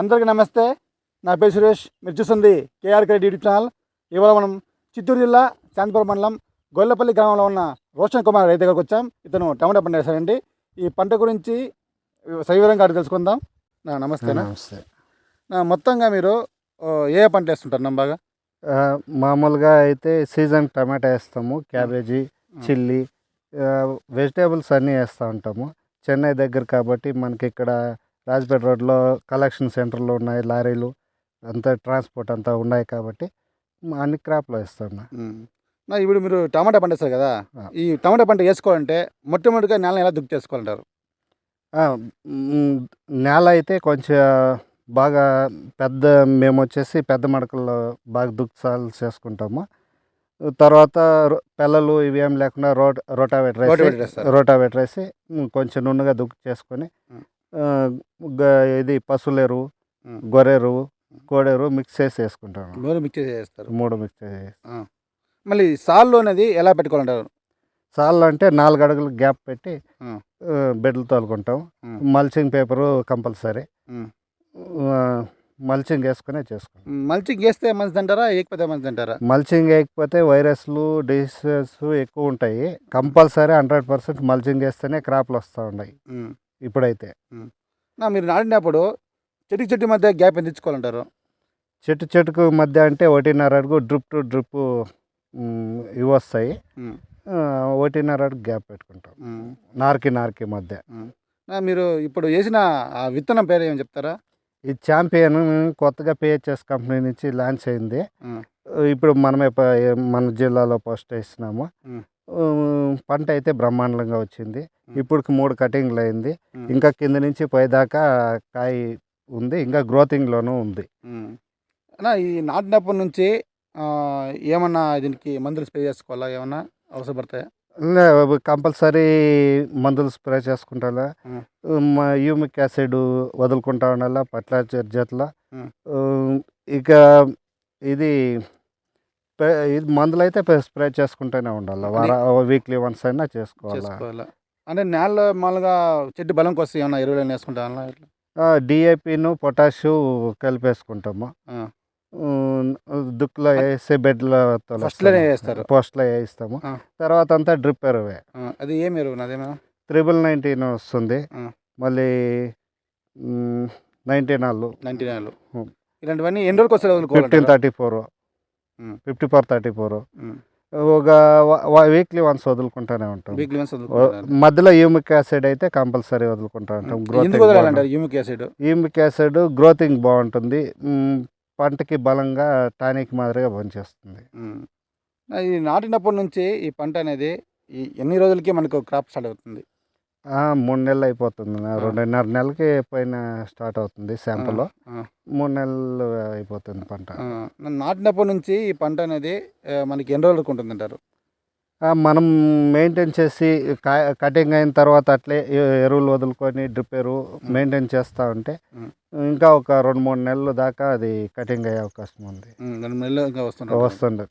అందరికీ నమస్తే. నా పేరు సురేష్. మీరు చూస్తుంది కేఆర్ క్రెడిట్ యూట్యూబ్ ఛానల్. ఇవాళ మనం చిత్తూరు జిల్లా శాంతిపురం మండలం గొల్లపల్లి గ్రామంలో ఉన్న రోషన్ కుమార్ రైతు దగ్గరకు వచ్చాం. ఇతను టమాటా పంట వేశాడండి ఈ పంట గురించి సవివరంగా అడిగి తెలుసుకుందాం. నా నమస్తేనా నమస్తే. నా మొత్తంగా మీరు ఏ పంట వేస్తుంటారు నమ్మ బాగా? మామూలుగా అయితే సీజన్ టమాటా వేస్తాము క్యాబేజీ చిల్లీ వెజిటేబుల్స్ అన్నీ వేస్తూ ఉంటాము. చెన్నై దగ్గర కాబట్టి మనకి ఇక్కడ రాజపేట రోడ్లో కలెక్షన్ సెంటర్లు ఉన్నాయి లారీలు అంతా ట్రాన్స్పోర్ట్ అంతా ఉన్నాయి కాబట్టి అన్ని క్రాప్లు వేస్తాను. నా ఇప్పుడు మీరు టమాటా పంట వేస్తారు కదా. ఈ టమాటా పంట వేసుకోవాలంటే మొట్టమొదటిగా నేలను ఎలా దుక్కి చేసుకోవాలంటారు నేల అయితే కొంచెం బాగా పెద్ద మేము వచ్చేసి పెద్ద మడకల్లో బాగా దుక్సాలు చేసుకుంటాము తర్వాత పిల్లలు ఇవి ఏం లేకుండా రోట్ రోటావేటర్ రోటివేటర్ వేసి. రోటావేటర్ వేసి కొంచెం నున్నగా దుక్కు చేసుకొని ఇది పశువులెరువు ఉమ్. గొర్రెరువు కోడెరువు మిక్స్ చేసి వేసుకుంటాము మూడు మిక్స్ చేస్తారు మూడు మిక్స్ చేసి మళ్ళీ సాల్లో అనేది ఎలా పెట్టుకోవాలంటారు? సాళ్ళు అంటే నాలుగు అడుగులు గ్యాప్ పెట్టి బెడ్లు తోలుకుంటాం. Mulching paper compulsory. మల్చింగ్ వేసుకునే చేసుకుంటాం. మల్చింగ్ వేస్తే మంచిది అంటారా వేయకపోతే మంచిది అంటారా? మల్చింగ్ వేయకపోతే వైరస్లు డిసీజెస్ ఎక్కువ ఉంటాయి. కంపల్సరీ హండ్రెడ్ పర్సెంట్ మల్చింగ్ వేస్తేనే క్రాప్లు వస్తూ ఉన్నాయి. ఇప్పుడైతే. నా మీరు నాటినప్పుడు చెట్టు చెట్టు మధ్య గ్యాప్ ఎంత ఇచ్చుకోవాలంటారు చెట్టు చెట్టుకు మధ్య అంటే ఒకటిన్నర అడుగు డ్రిప్ టు డ్రిప్ ఇవి వస్తాయి. ఒకటిన్నర అడుగు గ్యాప్ పెట్టుకుంటాం. నార్కి నార్కి మధ్య. నా మీరు ఇప్పుడు వేసిన ఆ విత్తనం పేరు ఏమని చెప్తారా? ఈ ఛాంపియన్ కొత్తగా పిహెచ్ఎస్ కంపెనీ నుంచి లాంచ్ అయింది. ఇప్పుడు మనమే మన జిల్లాలో పోస్ట్ వేసినాము పంట అయితే బ్రహ్మాండంగా వచ్చింది. ఇప్పుడు మూడు కటింగ్లు అయింది. ఇంకా కింద నుంచి పైదాకా కాయ ఉంది. ఇంకా గ్రోతింగ్లోనూ ఉంది. ఈ నాటినప్పటి నుంచి ఏమన్నా దీనికి మందులు స్ప్రే చేసుకోవాలా? ఏమన్నా అవసరపడతాయా కంపల్సరీ మందులు స్ప్రే చేసుకుంటా. యూమిక్ యాసిడ్ వదులుకుంటా ఉండాల పట్ల జట్ల. ఇక ఇది ఇది మందులు అయితే స్ప్రే చేసుకుంటూనే ఉండాలి. వార వీక్లీ వన్స్ అయినా చేసుకోవాలి? అంటే నేలలో మామూలుగా చెట్టు బలం కోసం ఏమన్నా ఎరువులు వేసుకుంటా డిఏపిను పొటాషు కలిపేసుకుంటాము. దుక్కులో వేసి బెడ్లో వేస్తారు. పోస్ట్లో వేయిస్తాము. తర్వాత అంతా డ్రిప్ ఎరువే. అది ఏం ఎరువు త్రిబుల్ నైన్టీన్ వస్తుంది. మళ్ళీ నైన్టీన్ వాళ్ళు నైన్టీ నైన్ ఉమ్. ఇలాంటివన్నీ ఎన్ని రోజులకు వస్తారు fifteen thirty four. Fifty four thirty four. ఒక వీక్లీ వన్స్ వదులుకుంటూనే ఉంటాం. వీక్లీ వన్స్ మధ్యలో యూమిక్ యాసిడ్ అయితే కంపల్సరీ వదులుకుంటా ఉంటాం వదలాలంటారు యూమిక్ యాసిడ్ యూమిక్ యాసిడ్ గ్రోతింగ్ బాగుంటుంది. పంటకి బలంగా టానిక్ మాదిరిగా పనిచేస్తుంది ఇది నాటినప్పటి నుంచి ఈ పంట అనేది ఈ ఎన్ని రోజులకి మనకు క్రాప్ స్టార్ట్ అవుతుంది. మూడు నెలలు అయిపోతుంది. నా రెండున్నర నెలలకి పైన స్టార్ట్ అవుతుంది శాంపుల్. మూడు నెలలు అయిపోతుంది పంట. నాటినప్పటి నుంచి ఈ పంట అనేది మనకి ఎన్ని రోజులకు ఉంటుంది అంటారు ఆ, మనం మెయింటైన్ చేసి కటింగ్ అయిన తర్వాత అట్లే ఎరువులు వదులుకొని డ్రిప్ ఎరువు మెయింటైన్ చేస్తూ ఉంటే. ఇంకా ఒక రెండు మూడు నెలల దాకా అది కటింగ్ అయ్యే అవకాశం ఉంది. రెండు నెలలు ఇంకా వస్తుంది వస్తుంది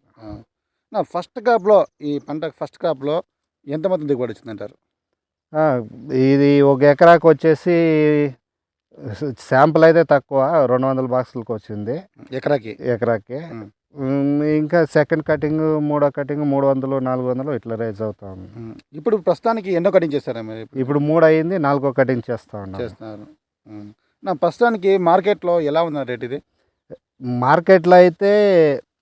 నా ఫస్ట్ క్రాప్లో ఈ పంట ఫస్ట్ క్రాప్లో ఎంత మొత్తం దిగుబడి వచ్చింది అంటారు ఆ, ఇది ఒక ఎకరాకు వచ్చేసి శాంపుల్ అయితే తక్కువ రెండు వందల బాక్సులకు వచ్చింది. ఎకరాకి? ఎకరాకి. ఇంకా సెకండ్ కటింగ్ మూడో కటింగ్ మూడు వందలు నాలుగు వందలు ఇట్లా రైజ్ అవుతా ఉంది. ఇప్పుడు ప్రస్తుతానికి ఎన్నో కటింగ్ చేస్తారా మీరు ఇప్పుడు? మూడు అయింది నాలుగో కటింగ్ చేస్తా ఉన్నాం చేస్తున్నారు. నా ప్రస్తుతానికి మార్కెట్లో ఎలా ఉంది రేట్ ఇది? మార్కెట్లో అయితే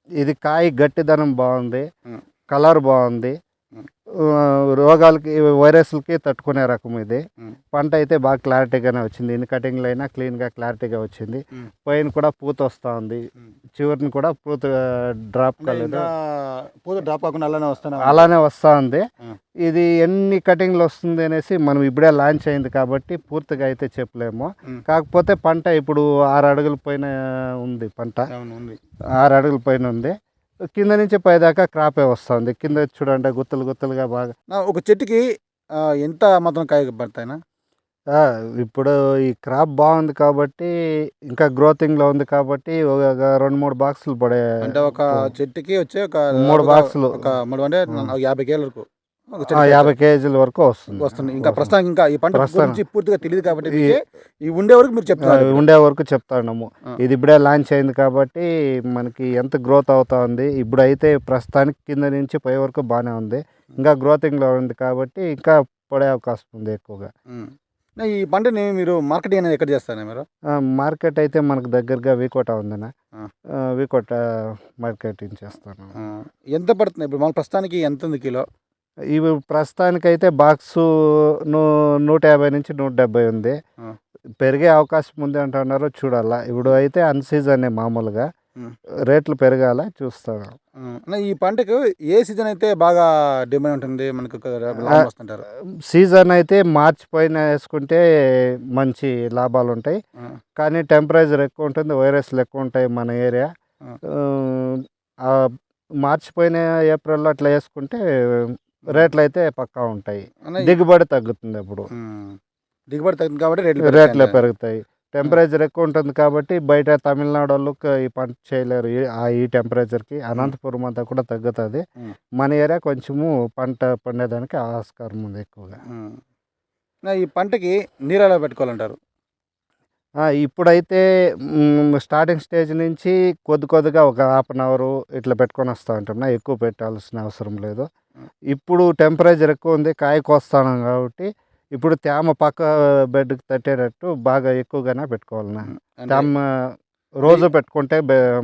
ఇది కాయ గట్టిదనం బాగుంది. కలర్ బాగుంది. రోగాలకి వైరస్లకి తట్టుకునే రకం ఇది. పంట అయితే బాగా క్లారిటీగానే వచ్చింది. ఇన్ని కటింగ్లు అయినా క్లీన్గా క్లారిటీగా వచ్చింది. పైన కూడా పూత వస్తూ ఉంది. చివరిని కూడా పూత డ్రాప్ కాలేదు. పూత డ్రాప్ కాకుండా అలానే వస్తాను అలానే వస్తూ ఉంది. ఇది ఎన్ని కటింగ్లు వస్తుంది అనేసి మనం ఇప్పుడే లాంచ్ అయింది కాబట్టి పూర్తిగా అయితే చెప్పలేము. కాకపోతే పంట ఇప్పుడు ఆరు అడుగుల పైన ఉంది పంట. ఆరు అడుగుల పైన ఉంది. కింద నుంచి పైదాకా క్రాపే వస్తుంది. కింద చూడండి గుత్తులు గుత్తులుగా బాగా. నా ఒక చెట్టుకి ఎంత మాత్రం కాయ పడతాయినా? ఇప్పుడు ఈ క్రాప్ బాగుంది కాబట్టి ఇంకా గ్రోతింగ్లో ఉంది కాబట్టి ఒక రెండు మూడు బాక్సులు పడే అంటే ఒక చెట్టుకి వచ్చి ఒక మూడు బాక్సులు. ఒక మూడు అంటే యాభై కేల వరకు. యాభై కేజీల వరకు వస్తుంది. వస్తుంది. ఇంకా ప్రస్తుతానికి ఇంకా ఈ పంట ప్రస్తుతం. గురించి పూర్తిగా తెలియదు కాబట్టి ఈ- ఉండే వరకు మీరు ఆ, చెప్తున్నారు ఉండే వరకు చెప్తాము ఆ. ఇది ఇప్పుడే లాంచ్ అయింది కాబట్టి మనకి ఎంత గ్రోత్ అవుతా ఉంది. ఇప్పుడు అయితే ప్రస్తుతానికి కింద నుంచి పై వరకు బాగానే ఉంది. ఇంకా గ్రోతింగ్లో ఉంది కాబట్టి ఇంకా పడే అవకాశం ఉంది ఎక్కువగా. ఈ పంటని మీరు మార్కెటింగ్ అనేది ఎక్కడ చేస్తారు మీరు? మార్కెట్ అయితే మనకు దగ్గరగా వీకోట ఉందన్న. వీకోట మార్కెటింగ్ చేస్తాను. ఎంత పడుతుంది? ఇప్పుడు మన ప్రస్తుతానికి ఎంత ఉంది కిలో? ఇవి ప్రస్తుతానికైతే బాక్స్ ను- నూట యాభై నుంచి నూట డెబ్బై ఉంది. పెరిగే అవకాశం ఉంది అంటున్నారు చూడాలా. ఇప్పుడు అయితే అన్ సీజన్ మామూలుగా. రేట్లు పెరగాల చూస్తాను ఈ పంటకు ఏ సీజన్ అయితే బాగా డిమాండ్ ఉంటుంది? మనకు వస్తుంటారు. సీజన్ అయితే మార్చి పైన వేసుకుంటే మంచి లాభాలు ఉంటాయి. కానీ టెంపరేచర్ ఎక్కువ ఉంటుంది వైరస్లు ఎక్కువ ఉంటాయి మన ఏరియా. మార్చి పైన ఏప్రిల్లో అట్లా వేసుకుంటే రేట్లు అయితే పక్కా ఉంటాయి. దిగుబడి తగ్గుతుంది అప్పుడు. దిగుబడి తగ్గింది కాబట్టి రేట్లు రేట్లు పెరుగుతాయి. టెంపరేచర్ ఎక్కువ ఉంటుంది కాబట్టి బయట తమిళనాడు వాళ్ళు ఈ పంట చేయలేరు. ఈ- ఆ ఈ టెంపరేచర్కి అనంతపురం అంతా కూడా తగ్గుతుంది. మన ఏరియా కొంచెము పంట పండేదానికి ఆస్కారం ఉంది ఎక్కువగా. ఈ పంటకి నీరు ఎలా పెట్టుకోవాలంటారు? ఇప్పుడైతే స్టార్టింగ్ స్టేజ్ నుంచి కొద్ది కొద్దిగా ఒక హాఫ్ అన్ అవర్ ఇట్లా పెట్టుకొని వస్తూ ఉంటున్నా ఎక్కువ పెట్టాల్సిన అవసరం లేదు. ఇప్పుడు టెంపరేచర్ ఎక్కువ ఉంది కాయ కోస్తాను కాబట్టి ఇప్పుడు తేమ పక్క బెడ్కి తట్టేటట్టు బాగా ఎక్కువగానే పెట్టుకోవాలన్నా అంటే- తేమ రోజు పెట్టుకుంటే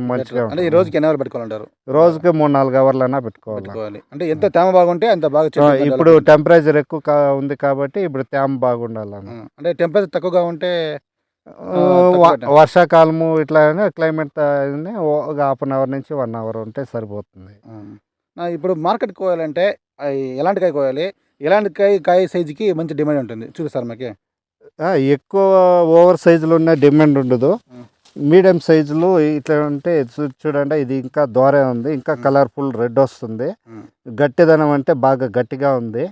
మంచిగా అంటే ఈ. రోజుకి ఎన్ని అవర్లు పెట్టుకోవాలంటారు? రోజుకి మూడు నాలుగు అవర్లైనా పెట్టుకోవాలి. పెట్టుకోవాలి. అంటే ఎంత తేమ బాగుంటే అంత బాగా ఇప్పుడు టెంపరేచర్ ఎక్కువ ఉంది కాబట్టి ఇప్పుడు తేమ బాగుండాలన్న. ఆ, అంటే టెంపరేచర్ తక్కువగా ఉంటే వర్షాకాలము ఇట్లా క్లైమేట్ ఒక హాఫ్ అన్ అవర్ నుంచి వన్ అవర్ ఉంటే సరిపోతుంది. ఇప్పుడు మార్కెట్ కోయాలంటే అయి ఎలాంటి కాయ కోయాలి? ఎలాంటి కాయ కాయ సైజుకి మంచి డిమాండ్ ఉంటుంది? చూపిస్తారు మాకి. ఎక్కువ ఓవర్ సైజులో ఉన్న డిమాండ్ ఉండదు. మీడియం సైజులో ఇట్లా ఉంటే చూడండి ఇది ఇంకా దోరే ఉంది ఇంకా కలర్ఫుల్ రెడ్ వస్తుంది. గట్టిదనం అంటే బాగా గట్టిగా ఉంది.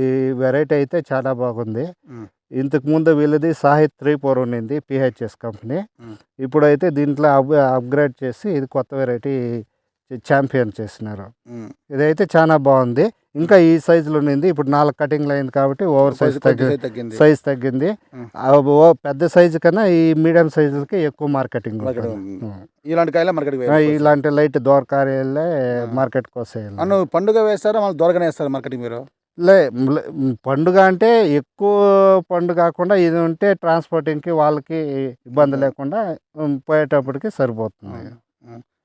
ఈ వెరైటీ అయితే చాలా బాగుంది. ఇంతకు ముందు వీళ్ళది సాహిత్ త్రీ ఫోర్ ఉండింది పిహెచ్ఎస్ కంపెనీ. ఇప్పుడైతే దీంట్లో అప్ అప్గ్రేడ్ చేసి ఇది కొత్త వెరైటీ ఛాంపియన్ చేసినారు. ఇదైతే చాలా బాగుంది. ఇంకా ఈ సైజులో ఉండింది. ఇప్పుడు నాలుగు కటింగ్లు అయింది కాబట్టి ఓవర్ సైజ్ తగ్గింది. సైజ్ తగ్గింది. పెద్ద సైజు కన్నా ఈ మీడియం సైజులకి ఎక్కువ మార్కెటింగ్. ఇలాంటి కాయలే మార్కెట్ ఇలాంటి లైట్ దోరకాయలే మార్కెట్కి వస్తాయి అన్ను పండుగ వేస్తారా? మళ్ళీ దొరకనే వేస్తారు మార్కెటింగ్ మీరు? లే పండుగ అంటే ఎక్కువ పండుగ కాకుండా ఇది ఉంటే ట్రాన్స్పోర్టింగ్కి వాళ్ళకి ఇబ్బంది లేకుండా పోయేటప్పటికి సరిపోతుంది.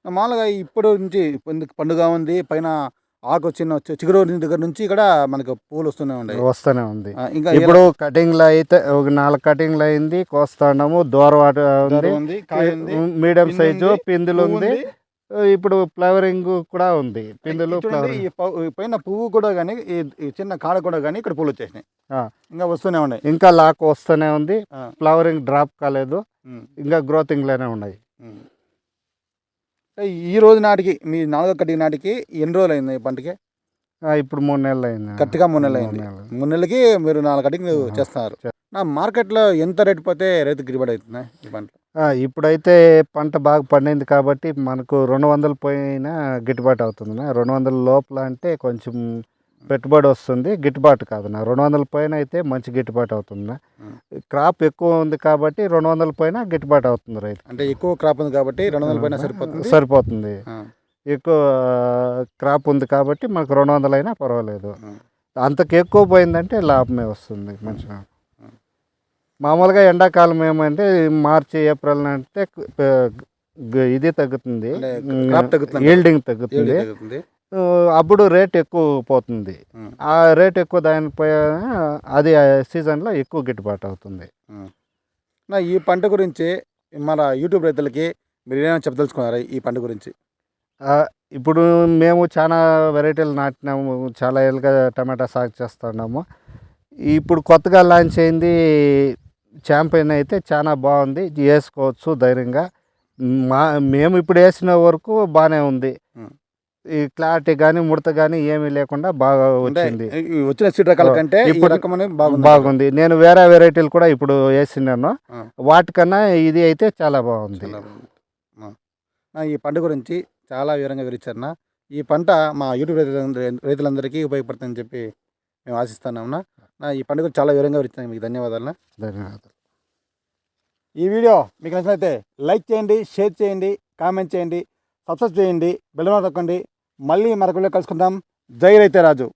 మామూలుగా ఇప్పుడు నుంచి పండుగ ఉంది. పైన ఆకు చిన్న చి- చిగురు దగ్గర నుంచి ఇక్కడ మనకు పూలు వస్తూనే ఉన్నాయి. వస్తూనే ఉంది. ఇంకా ఇప్పుడు కటింగ్లు అయితే ఒక నాలుగు కటింగ్లు అయింది. కోస్తాము దూరవాట ఉంది. మీడియం సైజు పిందులు ఉంది. ఇప్పుడు ఫ్లవరింగ్ కూడా ఉంది. పిందులు పైన పువ్వు కూడా కానీ ఈ చిన్న కాడ కూడా కానీ ఇక్కడ పూలు వచ్చేసినాయి. ఇంకా వస్తూనే ఉన్నాయి. ఇంకా లాక్ వస్తూనే ఉంది. ఫ్లవరింగ్ డ్రాప్ కాలేదు. ఇంకా గ్రోతింగ్లోనే ఉన్నాయి. ఉం. ఈ రోజు నాటికి మీ నాలుగో కటింగ్ నాటికి ఎన్ని రోజులు అయింది ఈ పంటకి? ఇప్పుడు మూడు నెలలు అయింది కరెక్ట్గా మూడు నెలలు. అయింది. మూడు నెలలకి మీరు నాలుగు కటింగ్ ఆ. చేస్తున్నారు. నా మార్కెట్లో ఎంత రేటు పోతే రైతు గిరిబడి అవుతుంది ఈ పంట? ఇప్పుడైతే పంట బాగా పండింది కాబట్టి మనకు రెండు వందల పైన గిట్టుబాటు అవుతుంది. రెండు వందల లోపల అంటే కొంచెం పెట్టుబడి వస్తుంది గిట్టుబాటు కాదు. నా రెండు వందల పైన అయితే మంచి గిట్టుబాటు అవుతుంది. క్రాప్ ఎక్కువ ఉంది కాబట్టి రెండు వందల పైన గిట్టుబాటు అవుతుంది రైతు. అంటే ఎక్కువ క్రాప్ ఉంది కాబట్టి రెండు వందల పైన సరిపోతుంది? సరిపోతుంది. ఎక్కువ క్రాప్ ఉంది కాబట్టి మనకు రెండు వందలు అయినా పర్వాలేదు. అంతకు ఎక్కువ పోయిందంటే లాభమే వస్తుంది మంచిగా. మామూలుగా ఎండాకాలం ఏమంటే మార్చి ఏప్రిల్ అంటే ఇది తగ్గుతుంది. ఈల్డింగ్ తగ్గుతుంది. అప్పుడు రేట్ ఎక్కువ పోతుంది. ఆ రేట్ ఎక్కువ దానిపై అది ఆ సీజన్లో ఎక్కువ గిట్టుబాటు అవుతుంది. నా ఈ పంట గురించి మన యూట్యూబ్ రైతులకి మీరు ఏమైనా చెప్పదలుచుకున్నారా ఈ పంట గురించి? ఇప్పుడు మేము చాలా వెరైటీలు నాటినాము చాలా ఏళ్ళుగా టమాటా సాగు చేస్తున్నాము. ఇప్పుడు కొత్తగా లాంచ్ అయింది ఛాంపియన్ అయితే చాలా బాగుంది వేసుకోవచ్చు ధైర్యంగా. మా మేము ఇప్పుడు వేసిన వరకు బాగానే ఉంది. ఈ క్లారిటీ కానీ ముడత కానీ ఏమీ లేకుండా బాగా వచ్చింది. వచ్చిన సీడ్ రకాల కంటే ఇప్పుడు బాగుంది. నేను వేరే వెరైటీలు కూడా ఇప్పుడు వేసినాను. వాటికన్నా ఇది అయితే చాలా బాగుంది. ఈ పంట గురించి చాలా వివరంగా వివరించారన్నా ఈ పంట మా యూట్యూబ్ రైతులందరికీ ఉపయోగపడుతుందని చెప్పి మేము ఆశిస్తున్నాం నా. ఈ పండుగ చాలా వివరంగా వివరించాను మీకు ధన్యవాదాలు ధన్యవాదాలు. ఈ వీడియో మీకు నచ్చినైతే లైక్ చేయండి షేర్ చేయండి కామెంట్ చేయండి. సబ్స్క్రైబ్ చేయండి బెల్లమ తొక్కండి మళ్ళీ మరొకళ్ళు కలుసుకుందాం. జై రైతే రాజు.